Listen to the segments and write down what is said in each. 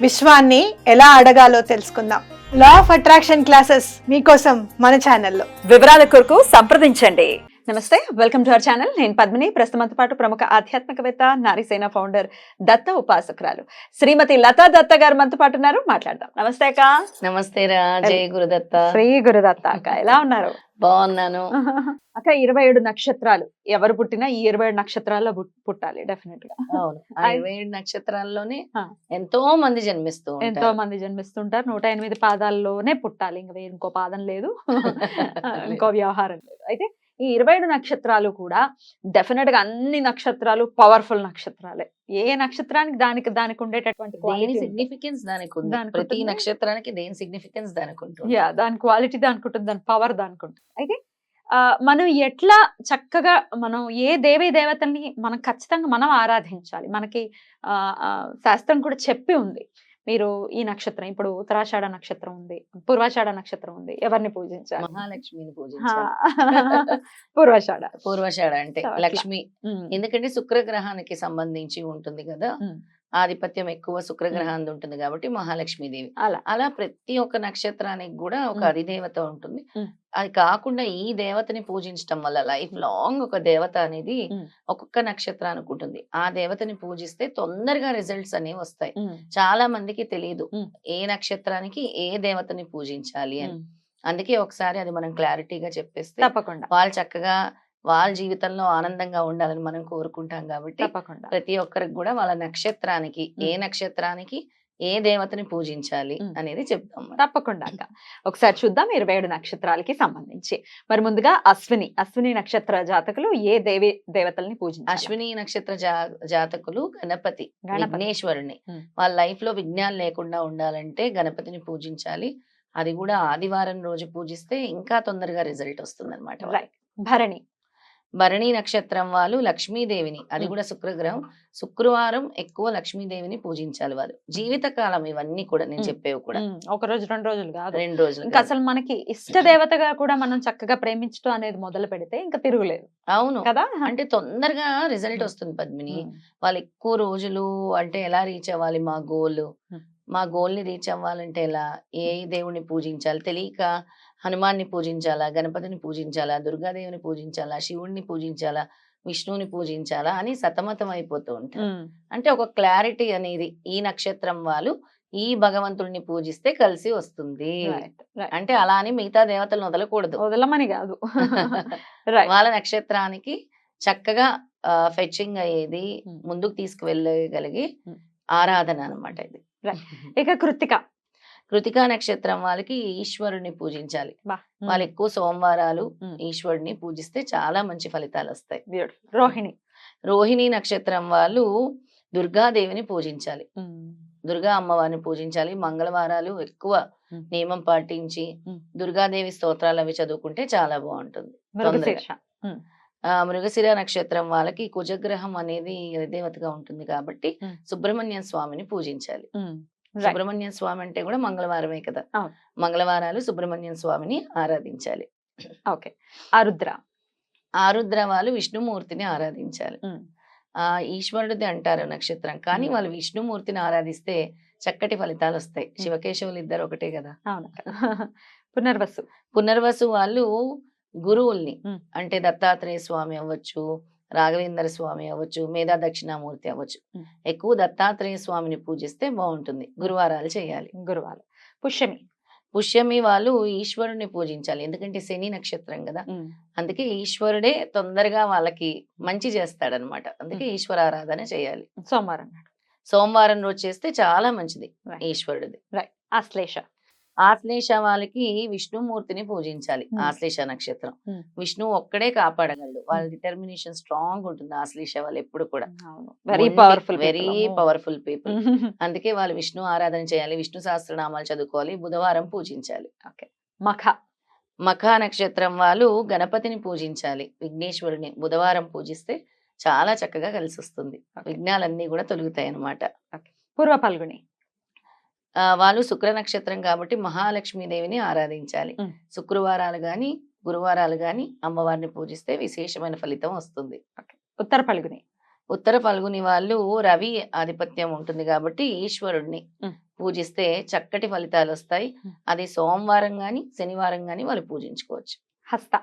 విశ్వాన్ని ఎలా అడగాలో తెలుసుకుందాం. లా ఆఫ్ అట్రాక్షన్ క్లాసెస్ మీకోసం మన ఛానల్లో. వివరాల కొరకు సంప్రదించండి. నమస్తే వెల్కమ్ టు అవర్ ఛానల్ నేను పద్మిని. ప్రస్తుతంతో పాటు ప్రముఖ ఆధ్యాత్మికవేత్త నారీసేన ఫౌండర్ దత్త ఉపాసకురాలు శ్రీమతి లతా దత్త గారు మనతో పాటు ఉన్నారు. మాట్లాడదాం. నమస్తే అక్క. నమస్తే రా. జయ గురుదత్త. శ్రీ గురుదత్త అక్క. ఎలా ఉన్నారు? బాగున్నాను. అక్క ఇరవై ఏడు నక్షత్రాలు. ఎవరు పుట్టినా ఈ ఇరవై ఏడు నక్షత్రాల్లో పుట్- పుట్టాలి డెఫినెట్గా అవును ఇరవై ఏడు నక్షత్రాల్లోనే. ఎంతో మంది జన్మిస్తూ. ఎంతో మంది జన్మిస్తుంటారు. నూట ఎనిమిది పాదాల్లోనే పుట్టాలి. ఇంకా ఇంకో పాదం లేదు. ఇంకో వ్యవహారం లేదు. అయితే ఈ ఇరవై నక్షత్రాలు కూడా డెఫినెట్గా అన్ని నక్షత్రాలు పవర్ఫుల్ నక్షత్రాలే. ఏ నక్షత్రానికి దానికి దానికి ఉండేటటువంటి. సిగ్నిఫికెన్స్ దానికి ప్రతి. నక్షత్రానికి దేని సిగ్నిఫికెన్స్ దానికి ఉంటుంది? యా దాని క్వాలిటీ దానికి ఉంటుంది దాని పవర్ దానికి ఉంటుంది. అయితే ఆ, మనం ఎట్లా చక్కగా మనం ఏ దేవీ దేవతల్ని మనం ఖచ్చితంగా మనం ఆరాధించాలి? మనకి శాస్త్రం కూడా చెప్పి ఉంది. మీరు ఈ నక్షత్రం ఇప్పుడు ఉత్తరాషాఢ నక్షత్రం ఉంది పూర్వాషాఢ నక్షత్రం ఉంది ఎవరిని పూజించాలి? మహాలక్ష్మిని పూజించాలి. పూర్వాషాఢ. పూర్వషాఢ అంటే. లక్ష్మి. ఎందుకంటే శుక్రగ్రహానికి సంబంధించి ఉంటుంది కదా. ఆధిపత్యం ఎక్కువ శుక్రగ్రహాన్ని ఉంటుంది కాబట్టి మహాలక్ష్మి దేవి అలా అలా ప్రతి ఒక్క నక్షత్రానికి కూడా ఒక. అధిదేవత ఉంటుంది. అది కాకుండా ఈ దేవతని పూజించడం వల్ల లైఫ్ లాంగ్ ఒక దేవత అనేది. ఒక్కొక్క నక్షత్రానికి ఉంటుంది ఆ దేవతని పూజిస్తే తొందరగా రిజల్ట్స్ అనేవి వస్తాయి చాలా మందికి తెలియదు. ఏ నక్షత్రానికి ఏ దేవతని పూజించాలి అని. అందుకే ఒకసారి అది మనం క్లారిటీగా చెప్పేస్తే తప్పకుండా వాళ్ళు చక్కగా వాళ్ళ జీవితంలో ఆనందంగా ఉండాలని మనం కోరుకుంటాం కాబట్టి తప్పకుండా. ప్రతి ఒక్కరికి కూడా వాళ్ళ నక్షత్రానికి ఏ నక్షత్రానికి ఏ దేవతని పూజించాలి. అనేది చెప్తాం. తప్పకుండా ఒకసారి చూద్దాం ఇరవై ఏడు నక్షత్రాలకి సంబంధించి. మరి ముందుగా అశ్విని అశ్విని నక్షత్ర జాతకులు ఏ దేవి దేవతల్ని పూజించాలి? అశ్విని నక్షత్ర జా- జాతకులు గణపతి. విఘ్నేశ్వరుని. వాళ్ళ లైఫ్లో విఘ్నాలు లేకుండా ఉండాలంటే గణపతిని పూజించాలి. అది కూడా ఆదివారం రోజు పూజిస్తే ఇంకా తొందరగా రిజల్ట్ వస్తుంది అనమాట భరణి భరణి నక్షత్రం వాళ్ళు లక్ష్మీదేవిని. అది. కూడా శుక్రగ్రహం. శుక్రవారం ఎక్కువ లక్ష్మీదేవిని పూజించాలి వాళ్ళు. జీవితకాలం ఇవన్నీ కూడా నేను. చెప్పేవి కూడా. ఒక రోజు రెండు రోజులు కాదు. రెండు రోజులు ఇంకా. అసలు మనకి ఇష్ట దేవతగా కూడా మనం చక్కగా ప్రేమించడం అనేది మొదలు పెడితే ఇంకా తిరుగులేదు. అవును. కదా? అంటే తొందరగా రిజల్ట్. వస్తుంది పద్మిని. వాళ్ళు ఎక్కువ రోజులు అంటే ఎలా రీచ్ అవ్వాలి మా గోల్. మా గోల్ని రీచ్ అవ్వాలంటే ఎలా? ఏ దేవుణ్ణి పూజించాలి? తెలియక హనుమాన్ని పూజించాలా? గణపతిని పూజించాలా? దుర్గాదేవిని పూజించాలా? శివుణ్ణి పూజించాలా? విష్ణువుని పూజించాలా? అని సతమతం అయిపోతూ ఉంటారు. అంటే ఒక క్లారిటీ అనేది ఈ నక్షత్రం వాళ్ళు ఈ భగవంతుడిని పూజిస్తే కలిసి వస్తుంది. అంటే అలా అని మిగతా దేవతలను వదలకూడదు. వదలమని కాదు. వాళ్ళ నక్షత్రానికి చక్కగా ఫెచ్చింగ్ అయ్యేది. ముందుకు తీసుకువెళ్ళగలిగి. ఆరాధన అన్నమాట ఇది. ఇక కృతిక కృతికా నక్షత్రం వాళ్ళకి ఈశ్వరుని పూజించాలి. వాళ్ళు ఎక్కువ సోమవారాలు ఈశ్వరుని పూజిస్తే చాలా మంచి ఫలితాలు వస్తాయి. రోహిణి. రోహిణి నక్షత్రం వాళ్ళు దుర్గాదేవిని పూజించాలి. దుర్గా అమ్మవారిని పూజించాలి. మంగళవారాలు ఎక్కువ. నియమం పాటించి. దుర్గాదేవి స్తోత్రాలు అవి చదువుకుంటే చాలా బాగుంటుంది. మృగశిర నక్షత్రం వాళ్ళకి కుజగ్రహం అనేది దేవతగా ఉంటుంది కాబట్టి. సుబ్రహ్మణ్య స్వామిని పూజించాలి. సుబ్రహ్మణ్య స్వామి అంటే కూడా మంగళవారమే కదా. మంగళవారాలు సుబ్రహ్మణ్య స్వామిని ఆరాధించాలి. ఓకే. ఆరుద్ర. ఆరుద్ర వాళ్ళు విష్ణుమూర్తిని ఆరాధించాలి. ఆ ఈశ్వరుడిది అంటారు నక్షత్రం. కానీ. వాళ్ళు విష్ణుమూర్తిని ఆరాధిస్తే చక్కటి ఫలితాలు వస్తాయి. శివకేశవులు ఇద్దరు ఒకటే కదా. పునర్వసు. పునర్వసు వాళ్ళు గురువుల్ని. అంటే దత్తాత్రేయ స్వామి అవ్వచ్చు రాఘవేంద్ర స్వామి అవ్వచ్చు మేధా దక్షిణామూర్తి అవ్వచ్చు. ఎక్కువ దత్తాత్రేయ స్వామిని పూజిస్తే బాగుంటుంది. గురువారాలు చేయాలి. గురువాలు పుష్యమి. పుష్యమి వాళ్ళు ఈశ్వరుని పూజించాలి. ఎందుకంటే శని నక్షత్రం కదా. అందుకే ఈశ్వరుడే తొందరగా వాళ్ళకి మంచి చేస్తాడనమాట. అందుకే ఈశ్వరారాధన చేయాలి. సోమవారం సోమవారం రోజు చేస్తే చాలా మంచిది. ఈశ్వరుడిది. ఆశ్లేష ఆశ్లేష వాళ్ళకి విష్ణుమూర్తిని పూజించాలి. ఆశ్లేష నక్షత్రం. విష్ణు ఒక్కడే కాపాడగలడు. వాళ్ళ డిటర్మినేషన్ స్ట్రాంగ్ ఉంటుంది ఆశ్లేష వాళ్ళు ఎప్పుడు కూడా. Very powerful very powerful people అందుకే వాళ్ళు విష్ణు ఆరాధన చేయాలి విష్ణు సహస్రనామాలు చదువుకోవాలి బుధవారం పూజించాలి. మఖ. మఖ నక్షత్రం వాళ్ళు గణపతిని పూజించాలి విఘ్నేశ్వరుని బుధవారం పూజిస్తే చాలా చక్కగా కలిసి వస్తుంది విఘ్నాలన్నీ కూడా తొలుగుతాయి అన్నమాట పూర్వ పల్గుని వాళ్ళు శుక్ర నక్షత్రం కాబట్టి మహాలక్ష్మీదేవిని ఆరాధించాలి. శుక్రవారాలు గాని గురువారాలు గాని అమ్మవారిని పూజిస్తే విశేషమైన ఫలితం వస్తుంది. ఉత్తర పల్గుని ఉత్తర ఫల్గుని వాళ్ళు రవి ఆధిపత్యం ఉంటుంది కాబట్టి ఈశ్వరుణ్ణి మ్. పూజిస్తే చక్కటి ఫలితాలు వస్తాయి. అది సోమవారం గాని శనివారం గాని వాళ్ళు పూజించుకోవచ్చు. హస్త.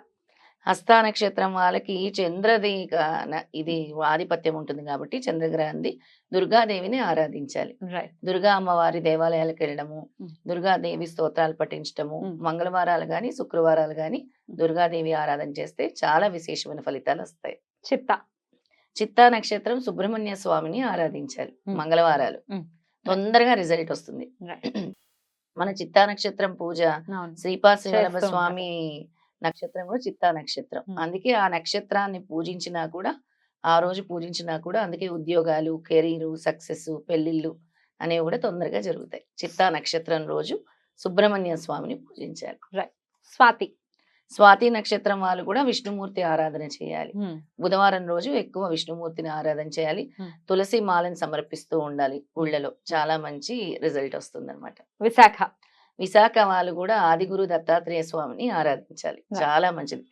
హస్త నక్షత్రం వాళ్ళకి చంద్రది గా- న- ఇది ఆధిపత్యం ఉంటుంది కాబట్టి చంద్రగ్రహంది దుర్గాదేవిని ఆరాధించాలి దుర్గా అమ్మవారి దేవాలయాలకు వెళ్ళడము మ్. దుర్గాదేవి స్తోత్రాలు పఠించడము మ్. మంగళవారాలు గాని శుక్రవారాలు గాని దుర్గాదేవి ఆరాధన చేస్తే చాలా విశేషమైన ఫలితాలు వస్తాయి చిత్త చిత్తా నక్షత్రం సుబ్రహ్మణ్య స్వామిని ఆరాధించాలి. మంగళవారాలు. తొందరగా రిజల్ట్ వస్తుంది. మన చిత్తా నక్షత్రం పూజ చేస్తూ స్వామి నక్షత్రం కూడా చిత్తా నక్షత్రం. అందుకే ఆ నక్షత్రాన్ని పూజించినా కూడా ఆ రోజు పూజించినా కూడా అందుకే ఉద్యోగాలు కెరీరు సక్సెస్ పెళ్ళిళ్ళు అనేవి కూడా తొందరగా జరుగుతాయి. చిత్తా నక్షత్రం రోజు సుబ్రహ్మణ్య స్వామిని పూజించాలి. స్వాతి. స్వాతి నక్షత్రం వాళ్ళు కూడా విష్ణుమూర్తి ఆరాధన చేయాలి. బుధవారం రోజు ఎక్కువ విష్ణుమూర్తిని ఆరాధన చేయాలి. తులసి మాలను సమర్పిస్తూ ఉండాలి ఊళ్ళలో. చాలా మంచి రిజల్ట్ వస్తుంది విశాఖ. విశాఖ వాళ్ళు కూడా ఆదిగురు దత్తాత్రేయ స్వామిని ఆరాధించాలి. చాలా మంచిది.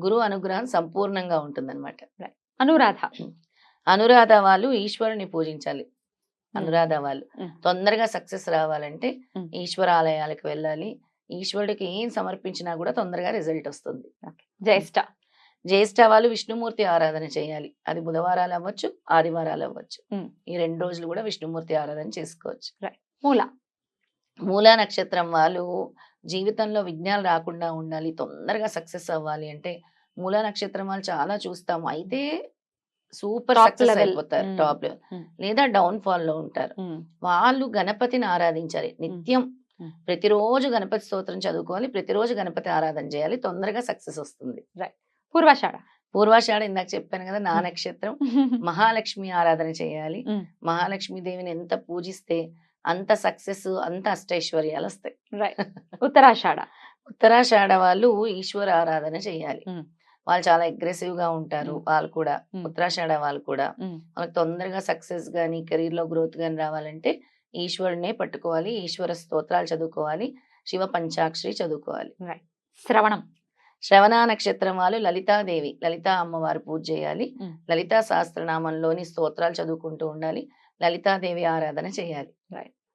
గురువు అనుగ్రహం సంపూర్ణంగా ఉంటుందన్నమాట. అనురాధ. అనురాధ వాళ్ళు ఈశ్వరుని పూజించాలి. అనురాధ వాళ్ళు. తొందరగా సక్సెస్ రావాలంటే. ఈశ్వర ఆలయాలకు వెళ్ళాలి. ఈశ్వరుడికి ఏం సమర్పించినా కూడా తొందరగా రిజల్ట్ వస్తుంది. జ్యేష్ఠ. జ్యేష్ఠ వాళ్ళు విష్ణుమూర్తి ఆరాధన చేయాలి. అది బుధవారాలు అవ్వచ్చు ఆదివారాలు అవ్వచ్చు. ఈ రెండు రోజులు కూడా విష్ణుమూర్తి ఆరాధన చేసుకోవచ్చు. మూల. మూలా నక్షత్రం వాళ్ళు జీవితంలో విఘ్నాలు రాకుండా ఉండాలి తొందరగా సక్సెస్ అవ్వాలి అంటే మూలా నక్షత్రం వాళ్ళు చాలా చూస్తాము అయితే సూపర్ సక్సెస్. అయిపోతారు. Top level. లేదా డౌన్ ఫాల్లో ఉంటారు వాళ్ళు గణపతిని ఆరాధించాలి నిత్యం. ప్రతిరోజు గణపతి స్తోత్రం చదువుకోవాలి ప్రతిరోజు గణపతి ఆరాధన చేయాలి తొందరగా సక్సెస్ వస్తుంది పూర్వాషాఢ పూర్వాషాఢ ఇందాక చెప్పాను కదా నా నక్షత్రం మహాలక్ష్మి ఆరాధన చేయాలి. మహాలక్ష్మి దేవిని ఎంత పూజిస్తే అంత సక్సెస్ అంత అష్టైశ్వర్యాలు వస్తాయి ఉత్తరాషాఢ. ఉత్తరాషాఢ వాళ్ళు ఈశ్వర ఆరాధన చేయాలి. వాళ్ళు చాలా అగ్రెసివ్గా ఉంటారు. వాళ్ళు కూడా. ఉత్తరాషాఢ వాళ్ళు కూడా. వాళ్ళకి తొందరగా సక్సెస్ గానీ కెరీర్లో గ్రోత్ గానీ రావాలంటే ఈశ్వరునే పట్టుకోవాలి ఈశ్వర స్తోత్రాలు చదువుకోవాలి శివ పంచాక్షరి చదువుకోవాలి. శ్రవణం. శ్రవణ నక్షత్రం వాళ్ళు లలితాదేవి. లలితా అమ్మవారు పూజ చేయాలి. లలితా సహస్రనామంలోని స్తోత్రాలు చదువుకుంటూ ఉండాలి. లలితాదేవి ఆరాధన చేయాలి.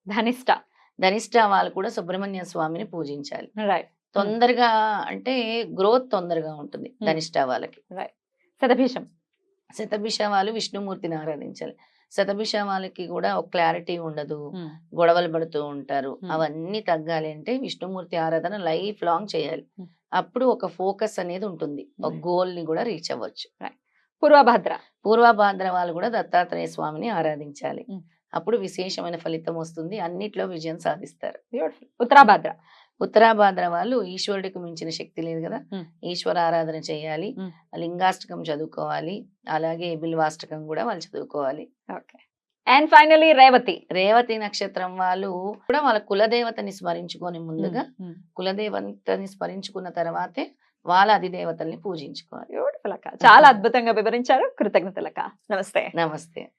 ధనిష్ట ధనిష్ట వాళ్ళు కూడా సుబ్రహ్మణ్య స్వామిని పూజించాలి. రైట్ తొందరగా అంటే గ్రోత్ తొందరగా ఉంటుంది Hmm. ధనిష్ట వాళ్ళకి. శతభీషం. శతభిష వాళ్ళు విష్ణుమూర్తిని ఆరాధించాలి. శతభిష వాళ్ళకి కూడా ఒక క్లారిటీ ఉండదు. గొడవలు పడుతూ ఉంటారు. Hmm. అవన్నీ తగ్గాలి అంటే విష్ణుమూర్తి ఆరాధన లైఫ్ లాంగ్ చేయాలి. Hmm. అప్పుడు ఒక ఫోకస్ అనేది ఉంటుంది. ఒక. గోల్ని కూడా రీచ్ అవ్వచ్చు. పూర్వభద్ర. పూర్వభాద్ర వాళ్ళు కూడా దత్తాత్రేయ స్వామిని ఆరాధించాలి. అప్పుడు విశేషమైన ఫలితం వస్తుంది. అన్నిట్లో విజయం సాధిస్తారు. బ్యూటిఫుల్ ఉత్తరాభద్ర. ఉత్తరాభాద్ర వాళ్ళు ఈశ్వరుడికి మించిన శక్తి లేదు కదా. ఈశ్వర ఆరాధన చేయాలి. లింగాష్టకం చదువుకోవాలి. అలాగే బిల్వాష్టకం కూడా వాళ్ళు చదువుకోవాలి. Okay. And finally Revati. Revati నక్షత్రం వాళ్ళు కూడా వాళ్ళ కులదేవతని స్మరించుకొని ముందుగా కులదేవతని స్మరించుకున్న తర్వాతే వాళ్ళ అధిదేవతల్ని పూజించుకోవాలి. చాలా అద్భుతంగా వివరించారు. కృతజ్ఞతలక్క. నమస్తే. నమస్తే.